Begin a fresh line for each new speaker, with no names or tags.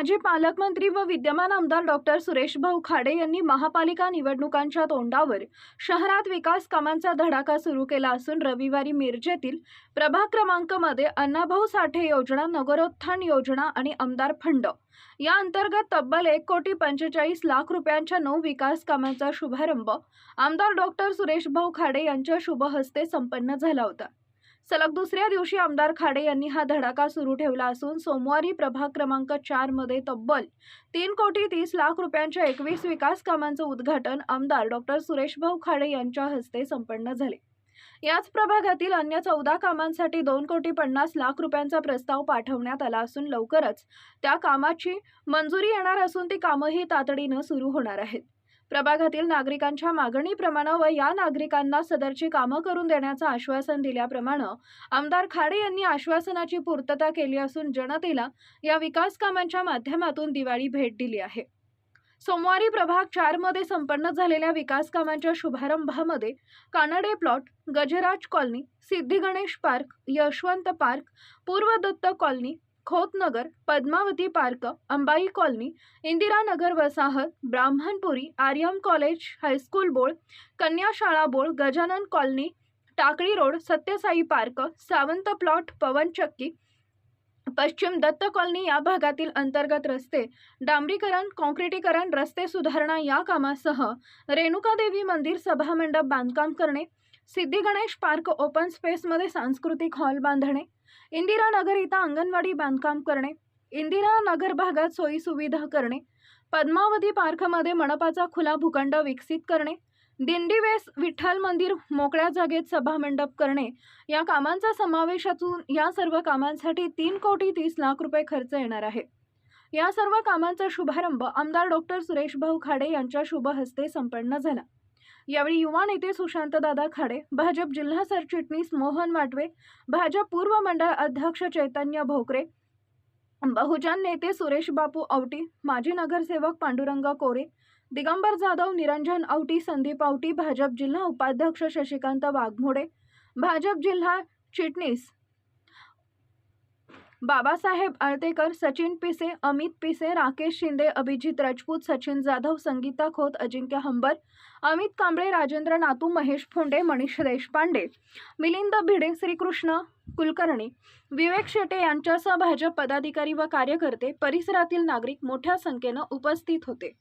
माजी पालकमंत्री व विद्यमान आमदार डॉक्टर सुरेश भाऊ खाडे यांनी महापालिका निवडणुकांच्या तोंडावर शहरात विकास कामांचा धडाका सुरू केला असून रविवारी मिरजेतील प्रभाग क्रमांकमध्ये अण्णाभाऊ साठे योजना नगरोत्थान योजना आणि आमदार फंड. या अंतर्गत तब्बल एक कोटी पंचेचाळीस लाख रुपयांच्या नऊ विकास कामांचा शुभारंभ आमदार डॉक्टर सुरेश भाऊ खाडे यांच्या शुभहस्ते संपन्न झाला होता. सलग दुसऱ्या दिवशी आमदार खाडे यांनी हा धडाका सुरू ठेवला असून सोमवारी प्रभाग क्रमांक चारमध्ये तब्बल तीन कोटी तीस लाख रुपयांच्या एकवीस विकास कामांचं उद्घाटन आमदार डॉक्टर सुरेशभाऊ खाडे यांच्या हस्ते संपन्न झाले. याच प्रभागातील अन्य चौदा कामांसाठी दोन कोटी पन्नास लाख रुपयांचा प्रस्ताव पाठवण्यात आला असून लवकरच त्या कामाची मंजुरी येणार असून ती कामंही तातडीनं सुरू होणार आहेत. प्रभागातील नागरिकांच्या मागणीप्रमाणे व या नागरिकांना सदरची कामं करून देण्याचं आश्वासन दिल्याप्रमाणे आमदार खाडे यांनी आश्वासनाची पूर्तता केली असून जनतेला या विकास कामांच्या माध्यमातून दिवाळी भेट दिली आहे. सोमवारी प्रभाग चारमध्ये संपन्न झालेल्या विकास कामांच्या शुभारंभामध्ये Kanade plot Gajraj colony Siddhi Ganesh park Yashwant park पूर्व Datta colony Khotnagar Padmavati park Ambai colony Indiranagar वसाहत Brahmanpuri Aryam college high school बोळ कन्या शाळा बोळ Gajanan colony Takli road Satyasai park Sawant plot पवनचक्की पश्चिम दत्त कॉलनी या भागातील अंतर्गत रस्ते डांबरीकरण कॉन्क्रिटीकरण रस्ते सुधारणा या कामासह रेणुकादेवी मंदिर सभामंडप बांधकाम करणे सिद्धी गणेश पार्क ओपन स्पेसमध्ये सांस्कृतिक हॉल बांधणे इंदिरानगर इथं अंगणवाडी बांधकाम करणे इंदिरानगर भागात सोयीसुविधा करणे पद्मावती पार्कमध्ये मनपाचा खुला भूखंड विकसित करणे दिंडीवेस विठ्ठल मंदिर मोकळ्या जागेत सभामंडप करणे या कामांचा समावेश असून या सर्व कामांसाठी तीन कोटी तीस लाख रुपये खर्च येणार आहे. या सर्व कामांचा शुभारंभ आमदार डॉक्टर सुरेश भाऊ खाडे यांच्या शुभ हस्ते संपन्न झाला. यावेळी युवा नेते सुशांतदादा खाडे भाजप जिल्हा सरचिटणीस मोहन वाटवे भाजप पूर्व मंडळ अध्यक्ष चैतन्य भोकरे बहुजन नेते सुरेश बापू औटी माजी नगरसेवक पांडुरंग कोरे दिगंबर जाधव निरंजन औटी संदीप औटी भाजप जिल्हा उपाध्यक्ष शशिकांत वाघमोडे भाजप जिल्हा चिटणीस बाबासाहेब आळतेकर सचिन पिसे अमित पिसे राकेश शिंदे अभिजित राजपूत सचिन जाधव संगीता खोत अजिंक्य हंबर अमित कांबळे राजेंद्र नातू महेश फोंडे मनीष देशपांडे. मिलिंद भिडे श्रीकृष्ण कुलकर्णी. विवेक शेटे यांच्यासह भाजप पदाधिकारी व कार्यकर्ते परिसरातील नागरिक मोठ्या संख्येनं उपस्थित होते.